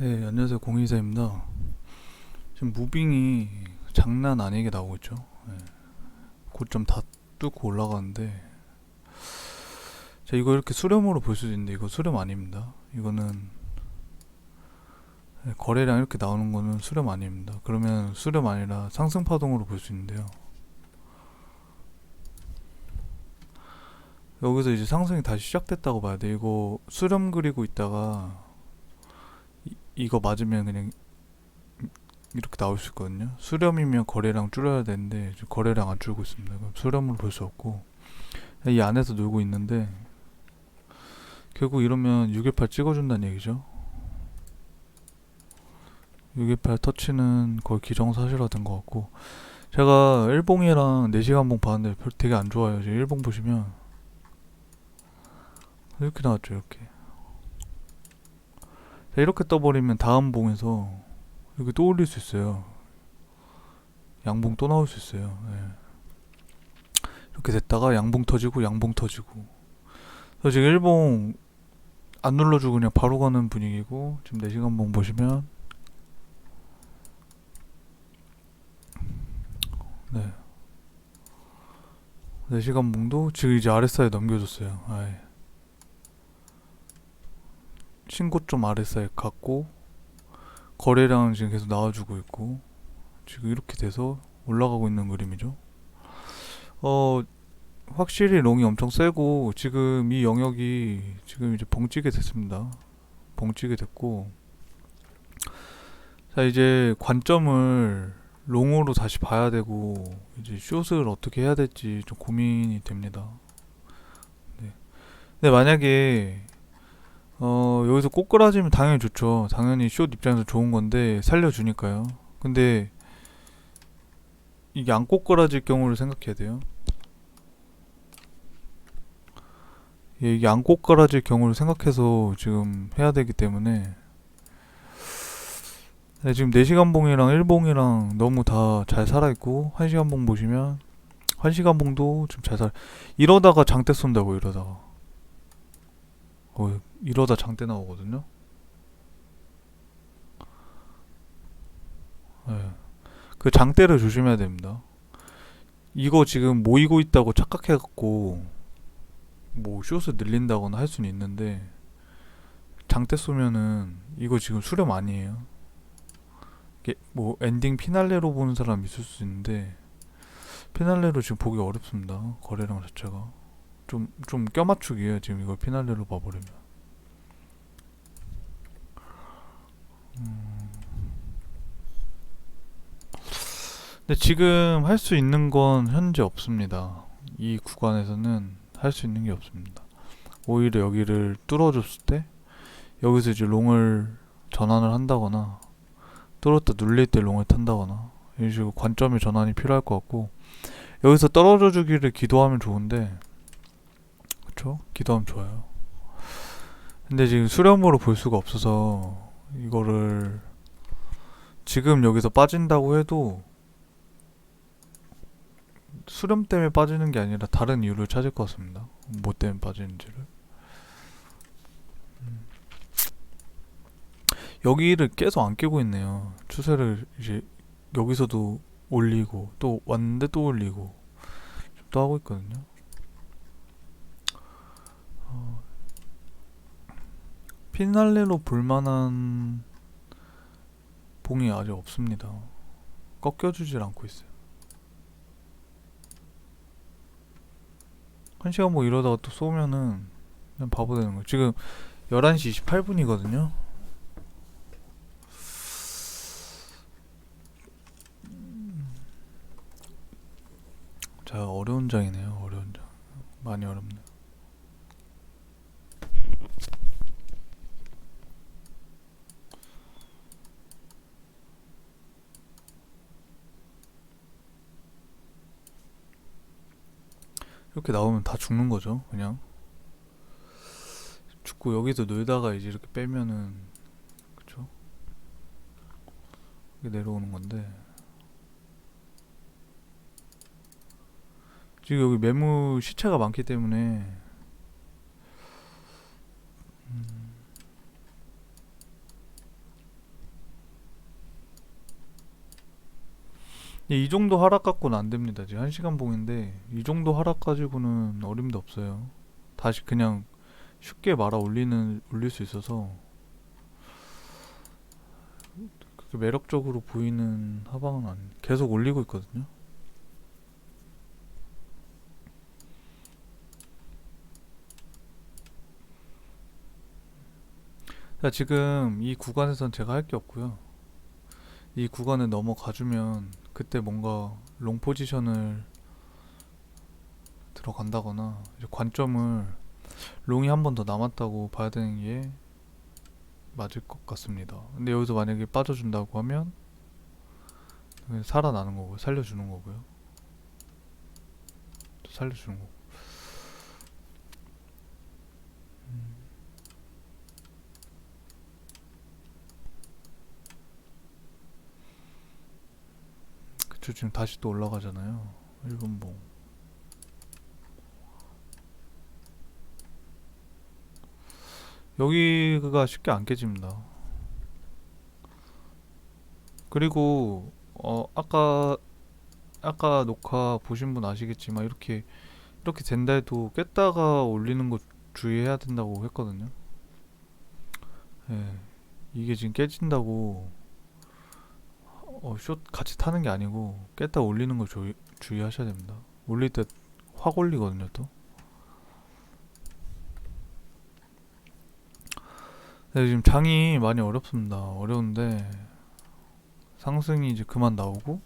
네, 안녕하세요. 공이사입니다. 지금 무빙이 장난 아니게 나오고 있죠. 네. 고점 다 뚫고 올라가는데, 자, 이거 이렇게 수렴으로 볼 수도 있는데, 이거 수렴 아닙니다. 이거는, 네, 거래량 이렇게 나오는 거는 수렴 아닙니다. 그러면 수렴 아니라 상승 파동으로 볼 수 있는데요. 여기서 이제 상승이 다시 시작됐다고 봐야 돼. 이거 수렴 그리고 있다가, 이, 이거 맞으면 그냥 이렇게 나올 수 있거든요. 수렴이면 거래량 줄여야 되는데 거래량 안 줄고 있습니다. 그럼 수렴으로 볼 수 없고 이 안에서 놀고 있는데 결국 이러면 618 찍어준다는 얘기죠. 618 터치는 거의 기정사실화된 것 같고 제가 일봉이랑 4시간봉 봤는데 별 되게 안 좋아요. 지금 일봉 보시면 이렇게 나왔죠. 이렇게 자, 이렇게 떠버리면 다음 봉에서 이렇게 또 올릴 수 있어요. 양봉 또 나올 수 있어요. 예. 이렇게 됐다가 양봉 터지고 양봉 터지고. 그래서 지금 일봉 안 눌러주고 그냥 바로 가는 분위기고 지금 4시간 봉 보시면 네. 4시간 봉도 지금 이제 RSI 넘겨줬어요. 아이. 신고점 RSI 갔고 거래량은 지금 계속 나와주고 있고 지금 이렇게 돼서 올라가고 있는 그림이죠. 어 확실히 롱이 엄청 세고 지금 이 영역이 지금 이제 벙찌게 됐습니다. 벙찌게 됐고 자 이제 관점을 롱으로 다시 봐야 되고 이제 숏을 어떻게 해야 될지 좀 고민이 됩니다. 네. 근데 만약에 어, 여기서 꼬꾸라지면 당연히 좋죠. 당연히 숏 입장에서 좋은 건데, 살려주니까요. 근데, 이게 안 꼬꾸라질 경우를 생각해야 돼요. 예, 이게 안 꼬꾸라질 경우를 생각해서 지금 해야 되기 때문에, 네, 지금 4시간 봉이랑 1봉이랑 너무 다 잘 살아있고, 1시간 봉 보시면, 1시간 봉도 좀잘 살, 이러다가 장대 쏜다고, 이러다가. 어, 이러다 장대 나오거든요. 예. 그 장대를 조심해야 됩니다. 이거 지금 모이고 있다고 착각해갖고 뭐 숏을 늘린다거나 할 수는 있는데 장대 쏘면은 이거 지금 수렴 아니에요. 이게 뭐 엔딩 피날레로 보는 사람 있을 수 있는데 피날레로 지금 보기 어렵습니다. 거래량 자체가. 좀, 좀 껴맞추기예요 지금 이걸 피날레로 봐버리면. 음. 근데 지금 할 수 있는 건 현재 없습니다. 이 구간에서는 할 수 있는 게 없습니다. 오히려 여기를 뚫어줬을 때 여기서 이제 롱을 전환을 한다거나 뚫었다 눌릴 때 롱을 탄다거나 이런 식으로 관점의 전환이 필요할 것 같고 여기서 떨어져 주기를 기도하면 좋은데 그쵸? 기도하면 좋아요. 근데 지금 수렴으로 볼 수가 없어서 이거를 지금 여기서 빠진다고 해도 수렴 때문에 빠지는 게 아니라 다른 이유를 찾을 것 같습니다. 뭐 때문에 빠지는지를. 음. 여기를 계속 안 깨고 있네요. 추세를 이제 여기서도 올리고 또 왔는데 또 올리고 좀또 하고 있거든요. 어, 피날레로 볼만한 봉이 아직 없습니다. 꺾여주질 않고 있어요. 한 시간 뭐 이러다가 또 쏘면은 그냥 바보 되는 거예요. 지금 11시 28분이거든요. 자, 어려운 장이네요. 어려운 장. 많이 어렵네요. 이렇게 나오면 다 죽는 거죠, 그냥. 죽고 여기서 놀다가 이제 이렇게 빼면은, 그쵸? 이게 내려오는 건데. 지금 여기 매물 시체가 많기 때문에, 음, 이 정도 하락 갖고는 안 됩니다. 지금 1시간 봉인데 이 정도 하락 가지고는 어림도 없어요. 다시 그냥 쉽게 말아 올리는 올릴 수 있어서 그렇게 매력적으로 보이는 하방은 아니. 계속 올리고 있거든요. 자, 지금 이 구간에선 제가 할 게 없고요. 이 구간을 넘어가주면 그때 뭔가 롱 포지션을 들어간다거나 관점을 롱이 한 번 더 남았다고 봐야 되는 게 맞을 것 같습니다. 근데 여기서 만약에 빠져준다고 하면 살아나는 거고요. 살려주는 거고요. 또 살려주는 거고. 음. 그쵸 지금 다시 또 올라가잖아요. 일본 봉. 여기가 쉽게 안 깨집니다. 그리고 어 아까 아까 녹화 보신 분 아시겠지만 이렇게 이렇게 된다 해도 깼다가 올리는 거 주의해야 된다고 했거든요. 예. 이게 지금 깨진다고 어, 숏 같이 타는 게 아니고 깼다 올리는 거 주의, 주의하셔야 됩니다. 올릴 때 확 올리거든요, 또. 네, 지금 장이 많이 어렵습니다. 어려운데 상승이 이제 그만 나오고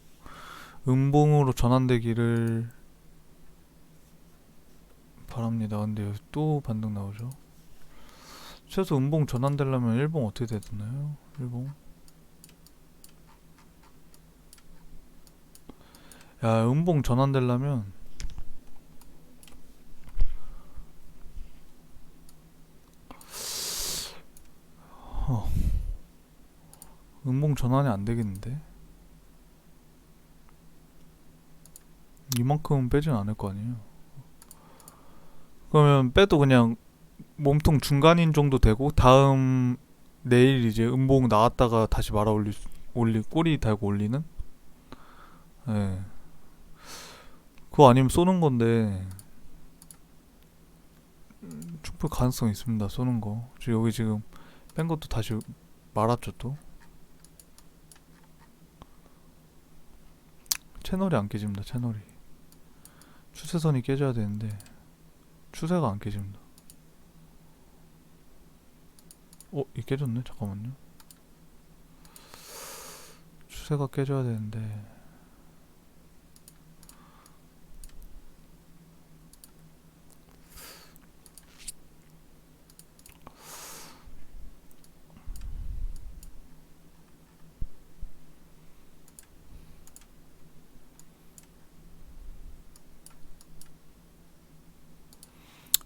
음봉으로 전환되기를 바랍니다. 근데 또 반등 나오죠. 최소 음봉 전환되려면 일봉 어떻게 되나요? 일봉 야 음봉 전환되려면 어. 음봉 전환이 안 되겠는데? 이만큼은 빼진 않을 거 아니에요. 그러면 빼도 그냥 몸통 중간인 정도 되고 다음 내일 이제 음봉 나왔다가 다시 말아 올리 올리 꼬리 달고 올리는? 예 그거 아니면 쏘는 건데. 음, 충분히 가능성 있습니다 쏘는 거. 지금 여기 지금 뺀 것도 다시 말았죠 또. 채널이 안 깨집니다 채널이. 추세선이 깨져야 되는데 추세가 안 깨집니다. 어? 이 깨졌네? 잠깐만요. 추세가 깨져야 되는데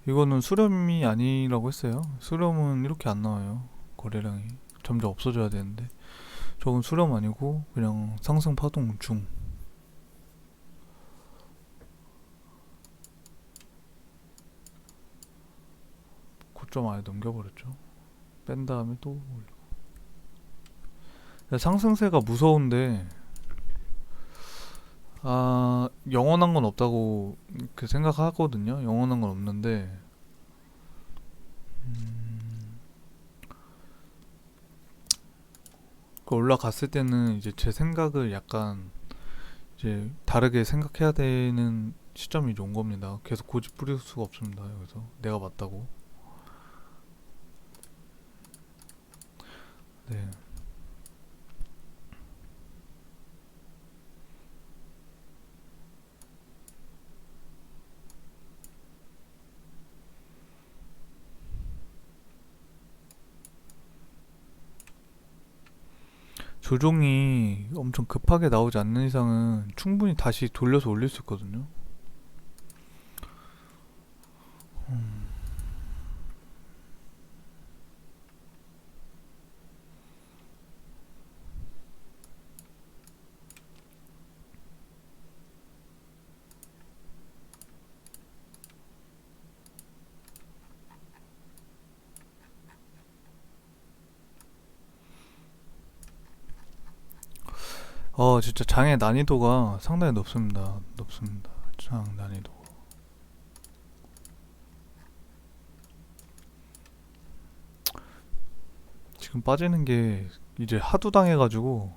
이거는 수렴이 아니라고 했어요. 수렴은 이렇게 안 나와요. 거래량이 점점 없어져야 되는데 저건 수렴 아니고 그냥 상승 파동 중. 고점 아예 넘겨버렸죠. 뺀 다음에 또 올리고. 상승세가 무서운데 아 영원한 건 없다고 그 생각하거든요. 영원한 건 없는데 음, 그 올라갔을 때는 이제 제 생각을 약간 이제 다르게 생각해야 되는 시점이 온 겁니다. 계속 고집 부릴 수가 없습니다. 여기서 내가 맞다고. 네. 조종이 엄청 급하게 나오지 않는 이상은 충분히 다시 돌려서 올릴 수 있거든요. 어 진짜 장의 난이도가 상당히 높습니다. 높습니다. 장 난이도. 지금 빠지는 게 이제 하도 당해가지고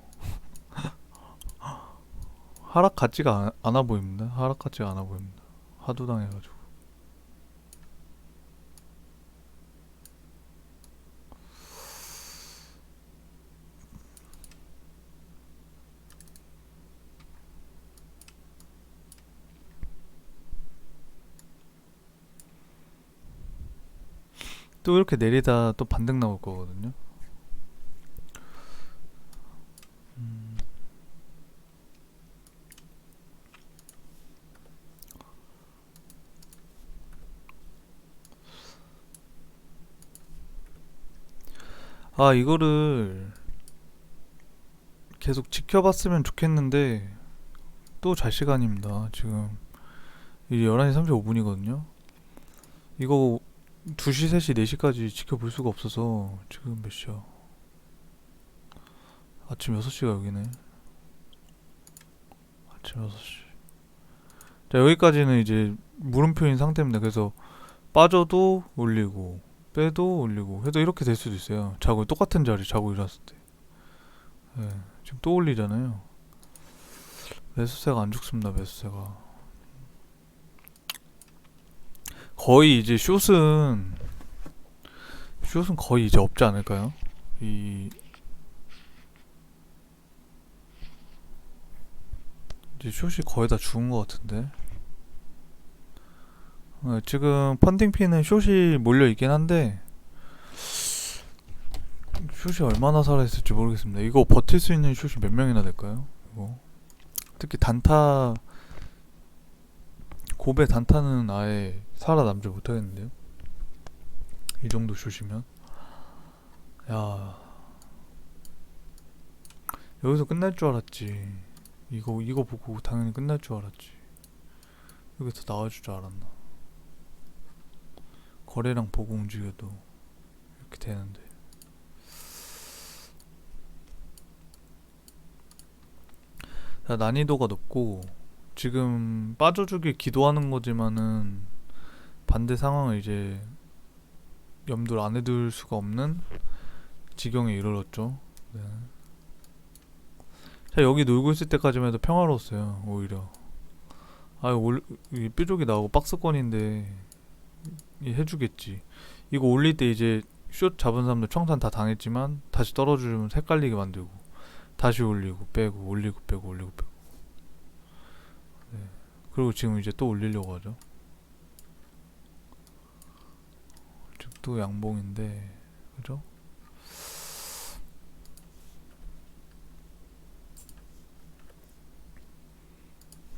하락 같지가 않- 않아 보입니다. 하락 같지가 않아 보입니다. 하도 당해가지고. 또 이렇게 내리다 또 반등 나올 거거든요. 음. 아, 이거를 계속 지켜봤으면 좋겠는데 또 잘 시간입니다. 지금 이제 11시 35분이거든요. 이거 2시, 3시, 4시까지 지켜볼 수가 없어서 지금 몇 시야? 아침 6시가 여기네. 아침 6시. 자, 여기까지는 이제 물음표인 상태입니다. 그래서 빠져도 올리고 빼도 올리고 해도 이렇게 될 수도 있어요. 자고 똑같은 자리 자고 일어났을 때. 예, 지금 또 올리잖아요. 매수세가 안 죽습니다. 매수세가. 거의 이제 숏은 숏은 거의 이제 없지 않을까요? 이 이제 숏이 거의 다 죽은 것 같은데. 어, 지금 펀딩피는 숏이 몰려 있긴 한데 숏이 얼마나 살아있을지 모르겠습니다. 이거 버틸 수 있는 숏이 몇 명이나 될까요? 이거 특히 단타 고배 단타는 아예 살아남지 못하겠는데요. 이 정도 숏이면 야 여기서 끝날 줄 알았지. 이거 이거 보고 당연히 끝날 줄 알았지. 여기서 나와줄 줄 알았나. 거래량 보고 움직여도 이렇게 되는데. 자, 난이도가 높고 지금 빠져주길 기도하는 거지만은 반대 상황을 이제 염두를 안 해둘 수가 없는 지경에 이르렀죠. 네. 자 여기 놀고 있을 때까지만 해도 평화로웠어요. 오히려. 아 뾰족이 나오고 박스권인데 이 해주겠지. 이거 올릴 때 이제 숏 잡은 사람들 청산 다 당했지만 다시 떨어주면 헷갈리게 만들고 다시 올리고 빼고 올리고 빼고 올리고 빼고. 네. 그리고 지금 이제 또 올리려고 하죠. 또 양봉인데 그죠?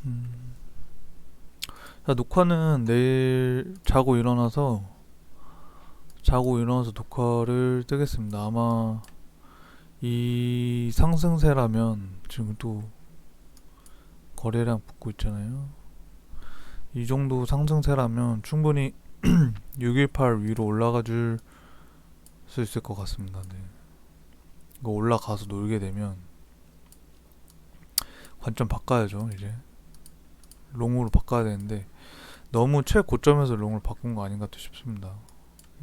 음. 자, 녹화는 내일 자고 일어나서 자고 일어나서 녹화를 뜨겠습니다. 아마 이 상승세라면 지금 또 거래량 붙고 있잖아요. 이 정도 상승세라면 충분히 618 위로 올라가 줄 수 있을 것 같습니다. 네. 이거 올라가서 놀게 되면 관점 바꿔야죠, 이제. 롱으로 바꿔야 되는데 너무 최고점에서 롱을 바꾼 거 아닌가 또 싶습니다.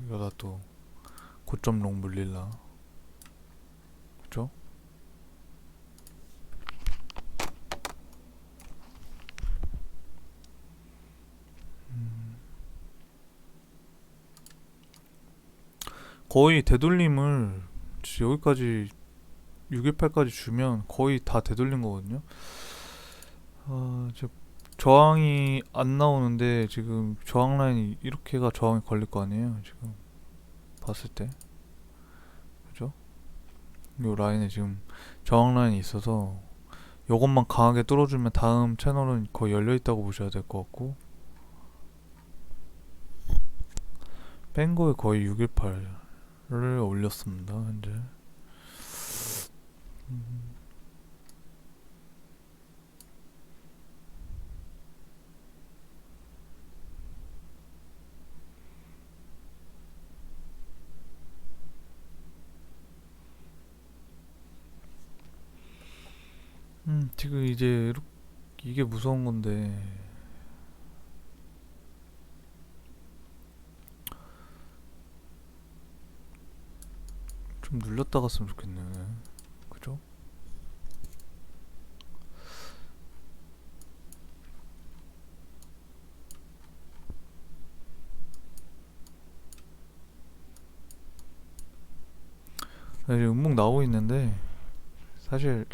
이러다 또 고점 롱 물릴라. 그죠? 거의 되돌림을 여기까지 618까지 주면 거의 다 되돌린 거거든요. 아, 저 저항이 안 나오는데 지금 저항 라인이 이렇게가 저항이 걸릴 거 아니에요 지금 봤을 때 그죠? 요 라인에 지금 저항 라인이 있어서 요것만 강하게 뚫어주면 다음 채널은 거의 열려 있다고 보셔야 될 것 같고 뺀 거에 거의 618 을 올렸습니다 현재 음. 음, 지금 이제 이게 무서운 건데 좀 눌렸다 갔으면 좋겠네. 그죠? 아, 이제 음목 나오고 있는데 사실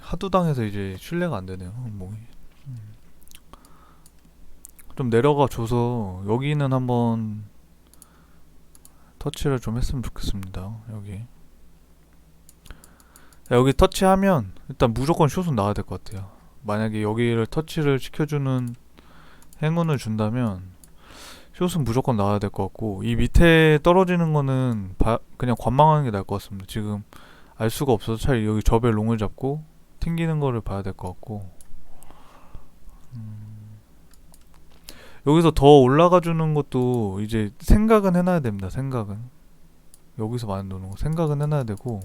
하도 당해서 이제 신뢰가 안 되네요 음목이 음. 좀 내려가 줘서 여기는 한번 터치를 좀 했으면 좋겠습니다. 여기. 자, 여기 터치하면 일단 무조건 숏은 나와야 될 것 같아요. 만약에 여기를 터치를 시켜주는 행운을 준다면 숏은 무조건 나와야 될 것 같고 이 밑에 떨어지는 거는 바- 그냥 관망하는 게 나을 것 같습니다. 지금 알 수가 없어서 차라리 여기 접에 롱을 잡고 튕기는 거를 봐야 될 것 같고. 음, 여기서 더 올라가 주는 것도 이제 생각은 해놔야 됩니다. 생각은 여기서 많이 노는 거 생각은 해놔야 되고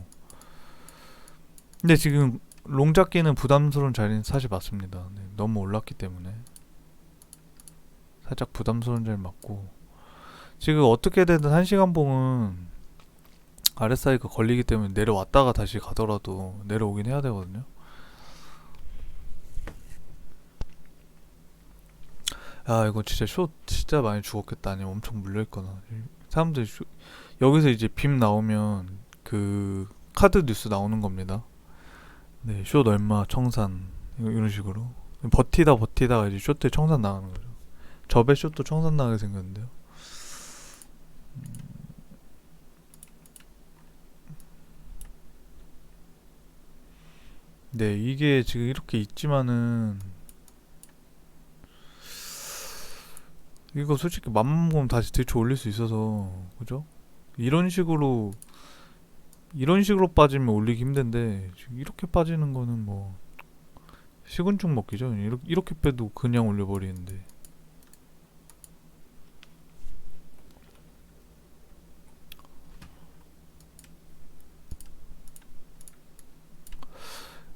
근데 지금 롱 잡기는 부담스러운 자리는 사실 맞습니다. 네, 너무 올랐기 때문에 살짝 부담스러운 자리 맞고 지금 어떻게 되든 한 시간 봉은 RSI가 걸리기 때문에 내려왔다가 다시 가더라도 내려오긴 해야 되거든요. 야 이거 진짜 숏 진짜 많이 죽었겠다 아니 엄청 물려있거나 사람들이 쇼- 여기서 이제 빔 나오면 그 카드 뉴스 나오는 겁니다. 네, 숏 얼마 청산 이런 식으로 버티다 버티다가 이제 숏때 청산 나가는 거죠. 저배 숏도 청산 나게 생겼는데요. 음. 네, 이게 지금 이렇게 있지만은 이거 솔직히 맘만 먹으면 다시 들쳐 올릴 수 있어서 그죠? 이런 식으로 이런 식으로 빠지면 올리기 힘든데 이렇게 빠지는 거는 뭐 식은죽 먹기죠. 이렇게, 이렇게 빼도 그냥 올려버리는데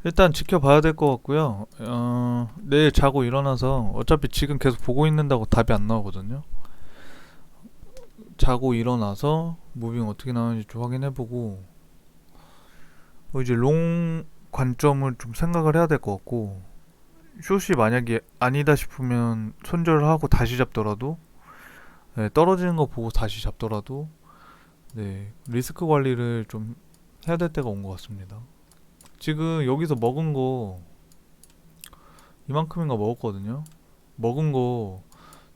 일단 지켜봐야 될 것 같고요. 어, 내일 자고 일어나서 어차피 지금 계속 보고 있는다고 답이 안 나오거든요. 자고 일어나서 무빙 어떻게 나오는지 좀 확인해보고 어, 이제 롱 관점을 좀 생각을 해야 될 것 같고 숏이 만약에 아니다 싶으면 손절을 하고 다시 잡더라도 네, 떨어지는 거 보고 다시 잡더라도 네, 리스크 관리를 좀 해야 될 때가 온 것 같습니다. 지금 여기서 먹은 거 이만큼인가 먹었거든요. 먹은 거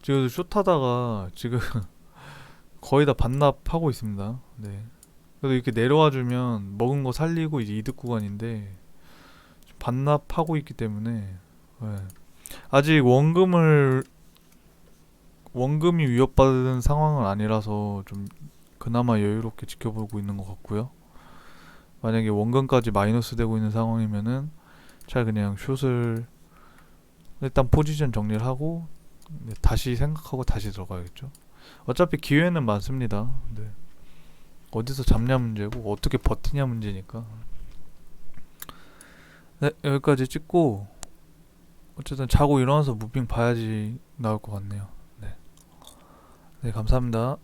지금 숏하다가 지금 거의 다 반납하고 있습니다. 네. 그래도 이렇게 내려와 주면 먹은 거 살리고 이제 이득 구간인데 반납하고 있기 때문에 네. 아직 원금을 원금이 위협받은 상황은 아니라서 좀 그나마 여유롭게 지켜보고 있는 것 같고요. 만약에 원금까지 마이너스 되고 있는 상황이면은 잘 그냥 숏을 일단 포지션 정리를 하고 네, 다시 생각하고 다시 들어가야겠죠. 어차피 기회는 많습니다. 네. 어디서 잡냐 문제고 어떻게 버티냐 문제니까. 네, 여기까지 찍고 어쨌든 자고 일어나서 무빙 봐야지 나올 것 같네요. 네. 네, 감사합니다.